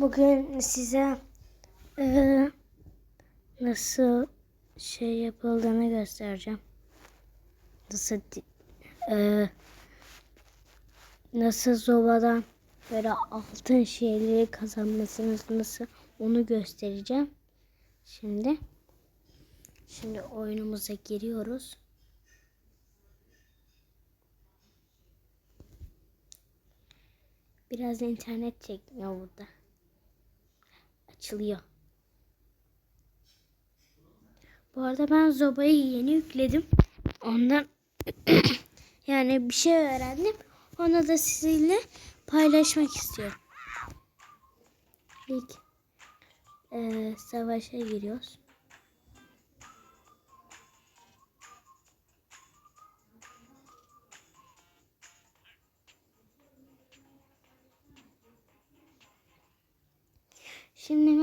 Bugün size eee, nasıl şey yapıldığını göstereceğim. Nasıl eee, nasıl zobadan böyle altın şeyleri kazanmasınız nasıl onu göstereceğim. Şimdi şimdi oyunumuza giriyoruz. Biraz internet çekmiyor burada. Açılıyor. Bu arada ben Zoba'yı yeni yükledim. Ondan yani bir şey öğrendim. Onu da sizinle paylaşmak istiyorum. İlk eee, savaşa giriyoruz.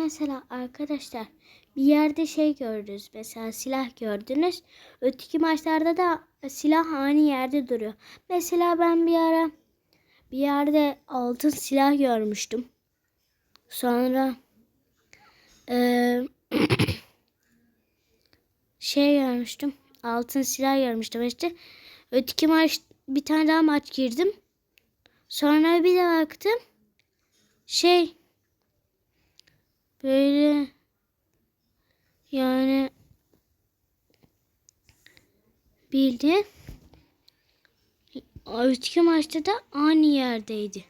Mesela arkadaşlar bir yerde şey gördünüz. Mesela silah gördünüz. Öteki maçlarda da silah aynı yerde duruyor. Mesela ben bir ara bir yerde altın silah görmüştüm. Sonra eee, şey görmüştüm. Altın silah görmüştüm işte. Öteki maç bir tane daha maç girdim. Sonra bir de baktım. Şey böyle yani bildi. Öteki maçta da aynı yerdeydi.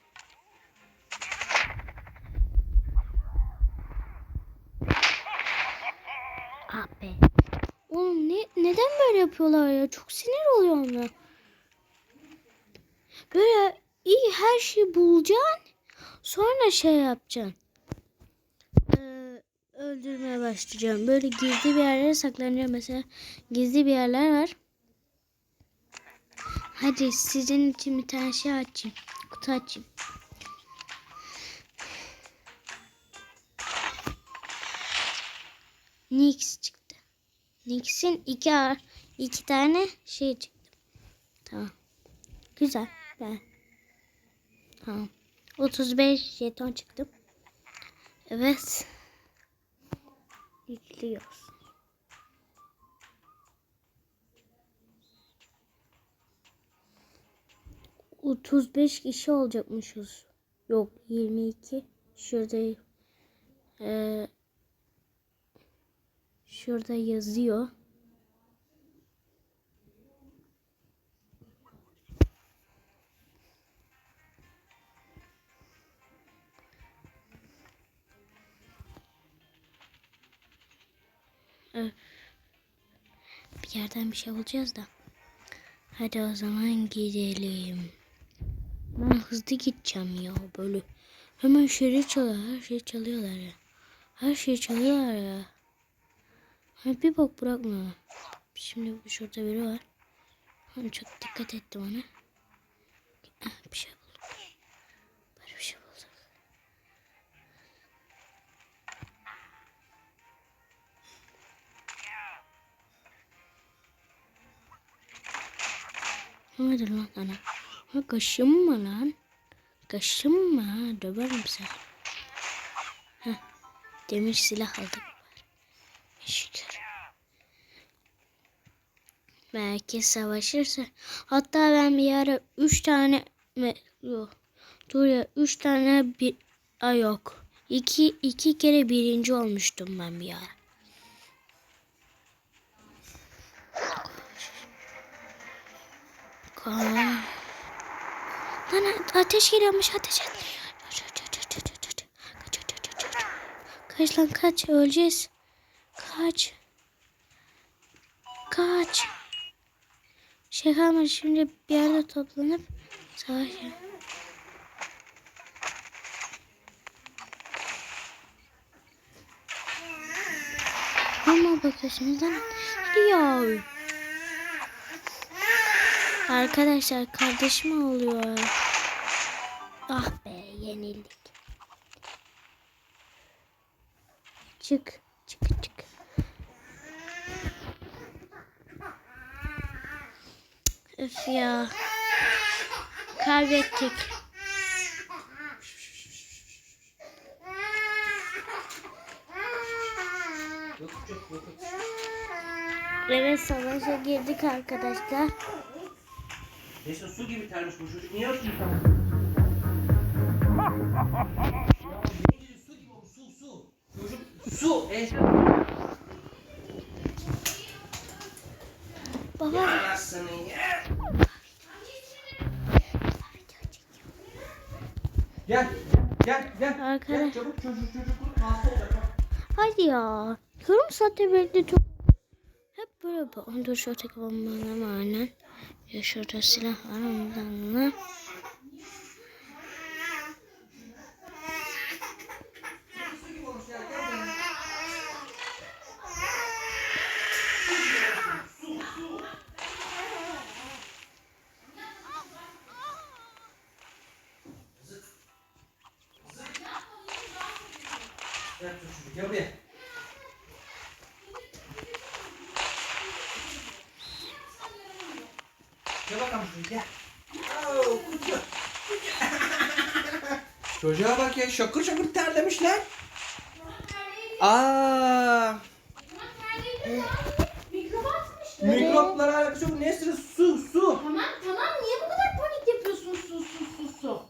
Ah be. Oğlum ne, neden böyle yapıyorlar ya? Çok sinir oluyor ona. Böyle iyi her şeyi bulacaksın. Sonra şey yapacaksın. Öldürmeye başlayacağım. Böyle gizli bir yerlere saklanacağım. Mesela gizli bir yerler var. Hadi sizin için bir tane şey açayım. Kutu açayım. Nix çıktı. Nix'in iki, iki tane şey çıktı. Tamam. Güzel. Ben. Tamam. 35 jeton çıktı. Evet. Yüklüyoruz. Otuz beş kişi olacakmışız. Yok 22. Şurada eee şurada yazıyor. Yerden bir şey bulacağız da. Hadi o zaman gidelim. Ben hızlı gideceğim ya böyle. Hemen şeri çalıyor. Her şeyi çalıyorlar ya. Her şeyi çalıyorlar ya. Ha, bir bok bırakmıyorlar. Şimdi şurada biri var. Ben çok dikkat ettim ona. Ah, bir şey Hadi lan sana. Ha kaşınma lan. Kaşınma ha. Döverim seni. Heh. Demir silah aldık. Şükür. Belki savaşırsa. Hatta ben bir ara üç tane me, yok. Dur ya üç tane bir ay yok. İki, iki kere birinci olmuştum ben bir ara. Kaan. Lan ateş geliyormuş ateş et. Kaç, lan kaç öleceğiz. Kaç. Kaç. Şey kalmadı şimdi bir yerde toplanıp savaş yap- Ama bakıyorsunuz lan. Gidiyor. Arkadaşlar kardeşim oluyor. Ah be yenildik. Çık çık çık. Öf ya. Kaybettik. Evet savaşa girdik arkadaşlar. Neyse su gibi termiş bu çocuk. Niye su gibi Su gibi olmuş su su. Çocuk su. E, Baba Anasını ya. Gel. Gel gel. Arkadaş- Gel çabuk çocuk çocuk hasta olacak. hadi ya. Yarım saattir bekledim. Hep böyle bu. Onda şu tek bana aynen. Ya şurada silah var ondan ya. Gel buraya. Su su. Zık. Zık. Gel çocuk gel buraya. Gel bakalım gel. Oo, kutu. Çocuğa bak ya şakır şakır terlemişler. Aa, Mikrop atmış. mikroplara alakası yok. Nesrin su su. Tamam tamam niye bu kadar panik yapıyorsun su su su su?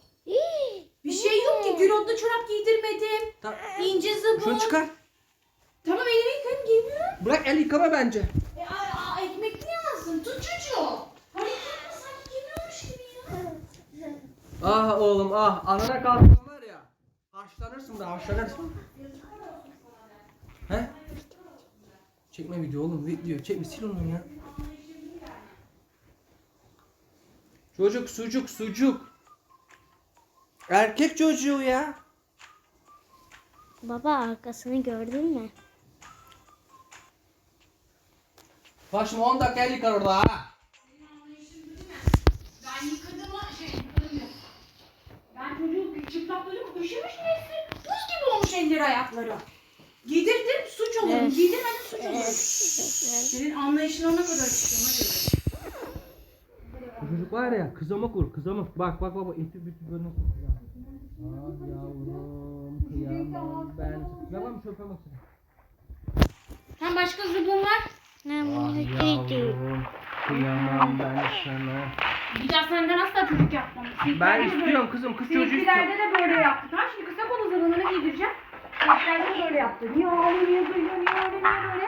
Bir şey yok ki Gülot'ta çorap giydirmedim. Tamam. İnce zıbın. Şunu çıkar. Tamam elimi yıkayayım giymiyorum. Bırak el yıkama bence. E, a, a, ekmek mi yazsın? Tut çocuğu. Panik yapma sanki giymiyormuş gibi ya. Ah oğlum ah anana kalsın var ya. Haşlanırsın da haşlanırsın. He? Çekme video oğlum video çekme sil onu ya. Çocuk sucuk sucuk. Erkek çocuğu ya. Baba arkasını gördün mü? Bak şimdi 10 dakika el yıkar orada ha. Ben yıkadım ama şey yıkadım yok. Çıplakladım üşümüş neyse. Buz gibi olmuş elleri ayakları. Giydirdim suç olur. Evet. Giydirmedim suç olur. Senin anlayışına ne kadar çıkıyor çocuk var ya kızamık vur kızamık. Bak bak bak bak eti bütü böyle. Ah yavrum kıyamam ben. Yalan çöpe baksana. Sen başka zıbın var. Ne Ah yavrum kıyamam ben sana. Bir daha senden asla çocuk yapmam. Ben istiyorum kızım kız çocuğu istiyorum. Sinirlilerde de böyle yaptık. Ha şimdi kısa kolu zıbınını giydireceğim. Sinirlilerde de böyle yaptı. Niye ağlıyor, niye duyuyor, niye öyle, niye böyle?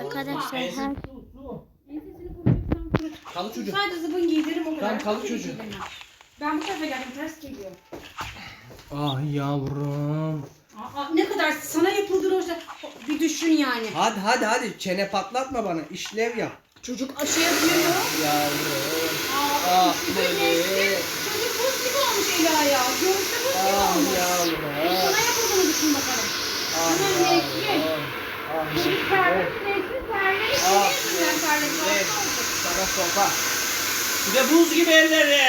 Arkadaşlar her. Ensesini kurut. Kalı çocuk. Sadece zıbın giydiririm o kadar. Tamam, kalı çocuğu. Ben bu tarafa geldim ters geliyor. Ah yavrum. Aa, ne kadar sana yapıldığını hoşça bir düşün yani. Hadi hadi hadi çene patlatma bana işlev yap. Çocuk aşı yapıyor. Yavrum. Aa, Ah neyse, Çocuk buz gibi olmuş eli ayağı. Göğüste buz gibi Ah olmuş. yavrum. Sana yapıldığını düşün bakalım. Ah Hemen yavrum. Ah Çocuk yavrum. terlemiş, nesli terlemiş. Ah, Ne yüzünden terlemiş? evet. Sana sopa. Bir de buz gibi elleri.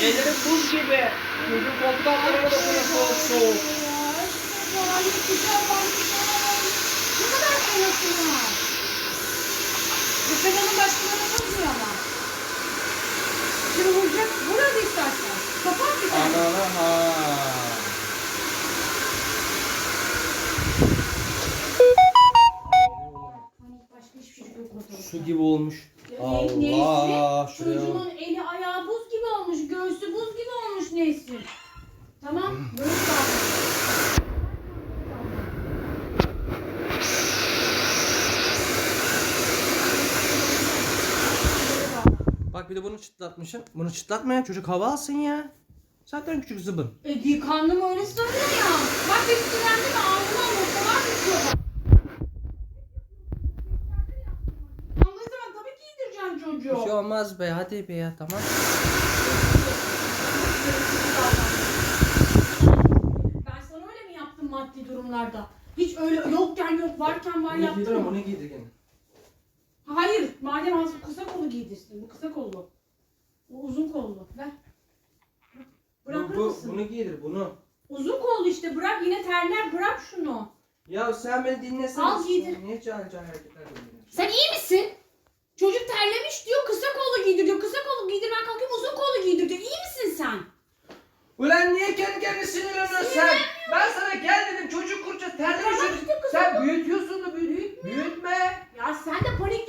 Elleri buz gibi. Çocuk koltuk altlarına dokunuyor soğuk soğuk. Ne kadar fenasın ha. Bu senenin başkalarına kızmıyor ama. Şimdi vuracak, vur hadi istersen. Kapat bir tane. Anana ha. Başka hiçbir şey yok ortada. Su gibi olmuş. Allah Nesli, şuraya bak. Çocuğun eli ayağı buz gibi olmuş, göğsü buz gibi olmuş Nesli. Tamam, böyle Bak bir de bunu çıtlatmışım. Bunu çıtlatmayan çocuk hava alsın ya. Zaten küçük zıbın. E, yıkandım öyle söylüyor ya. Bak bir sinirlendi mi ağzına noktalar düşüyor bak. Anlayacağım tabii ki yedireceğim çocuğu. Bir şey olmaz be hadi be ya tamam. Ben sana öyle mi yaptım maddi durumlarda? Hiç öyle yokken yok varken var yaptım mı? onu giydir gene. Hayır. Madem az kısa kollu giydirsin. Bu kısa kollu. Bu uzun kollu. Ver. Bırakır Bu, bu, mısın? bunu giydir bunu. Uzun kollu işte. Bırak yine terler. Bırak şunu. Ya sen beni dinlesene. Al giydir. Niye can can hareketler? Sen iyi misin? Çocuk terlemiş diyor. Kısa kollu giydir diyor. Kısa kollu giydir. Ben kalkayım uzun kollu giydir diyor. İyi misin sen? Ulan niye kendi kendine sinirleniyorsun sen? Ben sana gel dedim çocuk kurça terlemiş. Tamam Sen kollu. büyütüyorsun da büyü- büyütme. Ya sen de panik